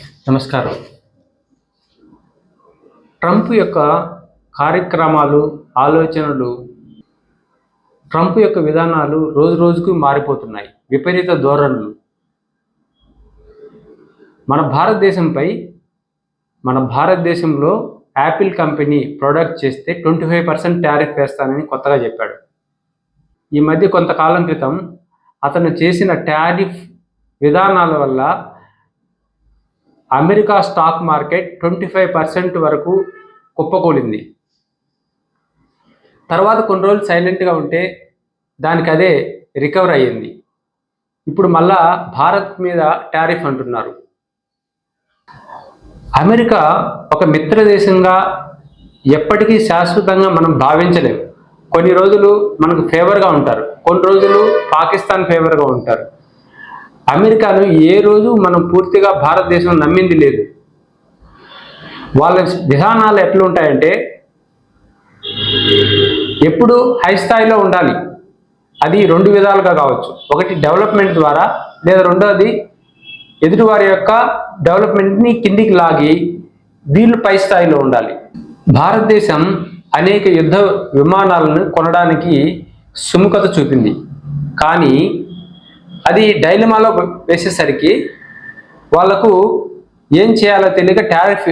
నమస్కారం. ట్రంప్ యొక్క కార్యక్రమాలు ఆలోచనలు ట్రంప్ యొక్క విధానాలు రోజు రోజుకు మారిపోతున్నాయి. విపరీత ధోరణులు. మన భారతదేశంపై మన భారతదేశంలో యాపిల్ కంపెనీ ప్రొడక్ట్ చేస్తే ట్వంటీ ఫైవ్ పర్సెంట్ ట్యారిఫ్ వేస్తానని కొత్తగా చెప్పాడు. ఈ మధ్య కొంతకాలం క్రితం అతను చేసిన ట్యారిఫ్ విధానాల వల్ల America stock market twenty five percent వరకు కుప్పకూలింది. తర్వాత కొన్ని రోజులు సైలెంట్గా ఉంటే దానికి అదే రికవర్ అయ్యింది. ఇప్పుడు మళ్ళా భారత్ మీద టారిఫ్ అంటున్నారు. అమెరికా ఒక మిత్ర దేశంగా ఎప్పటికీ శాశ్వతంగా మనం భావించలేము కొన్ని రోజులు మనకు ఫేవర్గా ఉంటారు. కొన్ని రోజులు పాకిస్తాన్ ఫేవర్గా ఉంటారు. అమెరికాను ఏ రోజు మనం పూర్తిగా భారతదేశం నమ్మింది లేదు. వాళ్ళ విధానాలు ఎట్లుంటాయంటే ఎప్పుడు హై స్థాయిలో ఉండాలి. అది రెండు విధాలుగా కావచ్చు. ఒకటి డెవలప్మెంట్ ద్వారా లేదా రెండోది ఎదుటివారి యొక్క డెవలప్మెంట్ని కిందికి లాగి వీళ్ళు పై స్థాయిలో ఉండాలి. భారతదేశం అనేక యుద్ధ విమానాలను కొనడానికి సుముఖత చూపింది. కానీ అది డైలమాలో వేసేసరికి వాళ్ళకు ఏం చేయాలో తెలియక టారిఫ్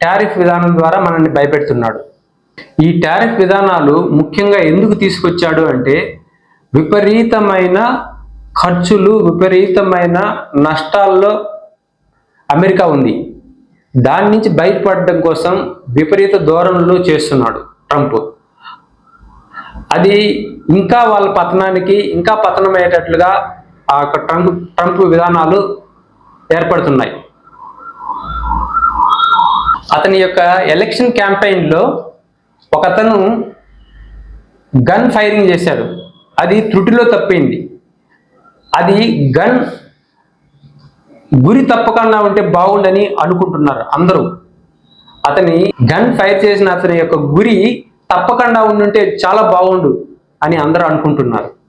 టారిఫ్ విధానం ద్వారా మనల్ని భయపెడుతున్నాడు. ఈ టారిఫ్ విధానాలు ముఖ్యంగా ఎందుకు తీసుకొచ్చాడు అంటే విపరీతమైన ఖర్చులు విపరీతమైన నష్టాల్లో అమెరికా ఉంది. దాని నుంచి బయటపడడం కోసం విపరీత ధోరణులు చేస్తున్నాడు ట్రంప్. అది ఇంకా వాళ్ళ పతనానికి ఇంకా పతనమయ్యేటట్లుగా ఆ యొక్క ట్రంప్ ట్రంప్ విధానాలు ఏర్పడుతున్నాయి. అతని యొక్క ఎలక్షన్ క్యాంపెయిన్లో ఒకతను గన్ ఫైరింగ్ చేశాడు. అది త్రుటిలో తప్పింది. అది గన్ గురి తప్పకుండా ఉంటే బాగుండని అనుకుంటున్నారు అందరూ. అతని గన్ ఫైర్ చేసిన అతని యొక్క గురి తప్పకుండా ఉండుంటే చాలా బాగుండు అని అందరూ అనుకుంటున్నారు.